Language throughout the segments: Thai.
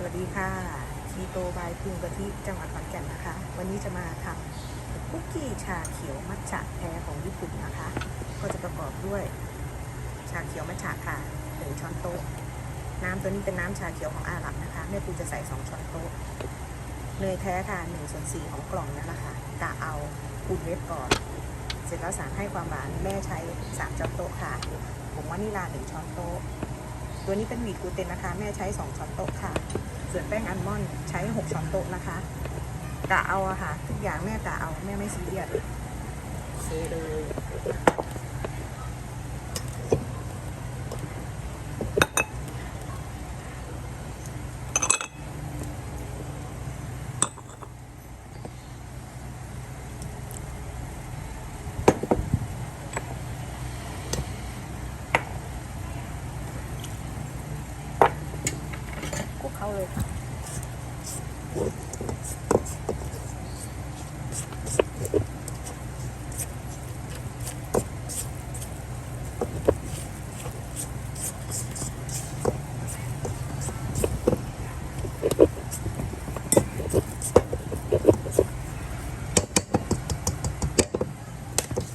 สวัสดีค่ะคีโตบายพุงกะทิจังหวัดขอนแก่นนะคะ วันนี้จะมาทำคุกกี้ชาเขียวมัทฉะแท้ของญี่ปุ่นนะคะ ก็จะประกอบด้วย ชาเขียวมัทฉะค่ะหนึ่งช้อนโต๊ะ น้ำตัวนี้เป็นน้ำชาเขียวของอาหรับนะคะแม่ปูจะใส่สองช้อนโต๊ะเนยแท้ค่ะหนึ่งส่วนสี่ของกล่องนั่นแหละค่ะกะเอาอุ่นเวฟก่อน เสร็จแล้วสารให้ความหวานแม่ใช้สามช้อนโต๊ะค่ะผงวานิลาหนึ่งช้อนโต๊ะตัวนี้เป็นหวีดกูเตนนะคะ แม่ใช้ 2 ช้อนโต๊ะค่ะ ส่วนแป้งอัลมอนด์ใช้ 6 ช้อนโต๊ะนะคะกะเอาอะค่ะทุกอย่างแม่กะเอาแม่ไม่ซีเรียสเคเลยาเลยค่ะ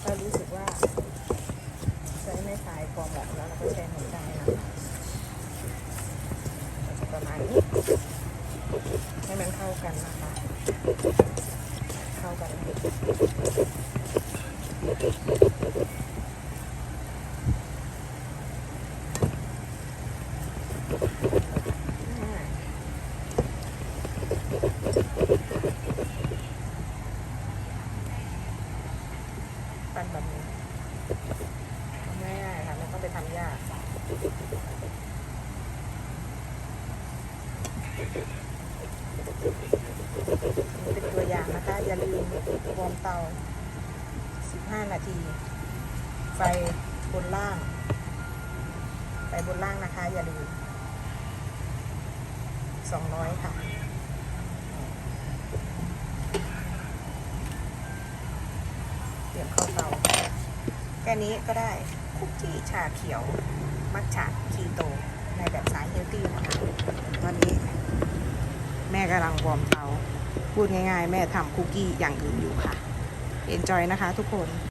เรารู้สึกว่าใช้ไม่คลายพอเหมาะแล้วเราก็ใช้หนุนได้นะคะเราจะประมาณนี้ ให้มันเข้า กันนะคะเข้ากันปั้นแบบนี้ง่ายๆค่ะไม่ต้องไปทำยาก เป็นตัวอย่างนะคะ อย่าลืมวอร์มเตา 15 นาที ไฟบนล่าง ไฟบนล่างนะคะ อย่าลืม 200 ค่ะเตรียมเข้าเตา แค่นี้ก็ได้คุกกี้ชาเขียว มัทฉะคีโต ในแบบสายเฮลตี้นะคะตอนนี้ แม่ กำลังวอร์มเตาพูดง่ายๆ แม่ทำคุกกี้อย่างอื่นอยู่ค่ะ เอนจอยนะคะทุกคน